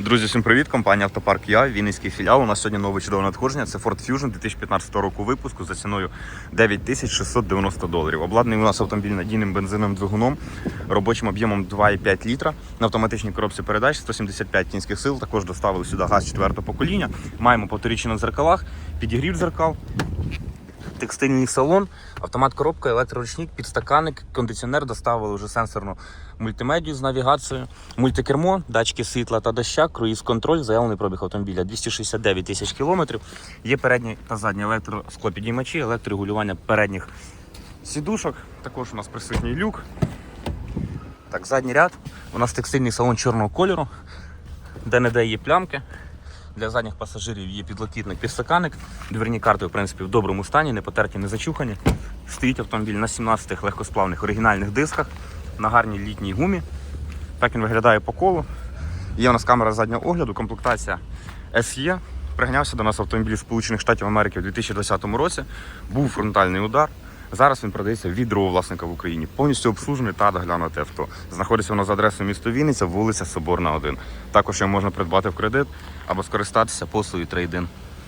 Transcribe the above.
Друзі, всім привіт! Компанія Автопарк Я, Вінницький філіал. У нас сьогодні нове чудове надходження. Це Ford Fusion 2015 року випуску за ціною 9690 доларів. Обладнаний у нас автомобіль надійним бензиновим двигуном, робочим об'ємом 2,5 літра на автоматичній коробці передач 175 кінських сил. Також доставили сюди газ 4 покоління. Маємо повторічі на дзеркалах, підігрів дзеркал, текстильний салон, автомат коробка, електроручник, підстаканник, кондиціонер, доставили вже сенсорну мультимедію з навігацією, мультикермо, датчики світла та доща, круїз-контроль, заявлений пробіг автомобіля 269 тисяч кілометрів. Є передні та задні електросклопідіймачі, електрорегулювання передніх сідушок. Також у нас присутній люк. Так, задній ряд. У нас текстильний салон чорного кольору, де не де є плямки. Для задніх пасажирів є підлокітник, підстаканник. Дверні карти, в принципі, в доброму стані, не потерті, не зачухані. Стоїть автомобіль на 17 легкосплавних оригінальних дисках, на гарній літній гумі. Так він виглядає по колу. Є у нас камера заднього огляду, комплектація SE. Приганявся до нас автомобіль Сполучених Штатів Америки у 2020 році. Був фронтальний удар. Зараз він продається від другого власника в Україні. Повністю обслужений та доглянути авто. Знаходиться воно за адресою місто Вінниця, вулиця Соборна, 1. Також його можна придбати в кредит або скористатися послугою трейдин.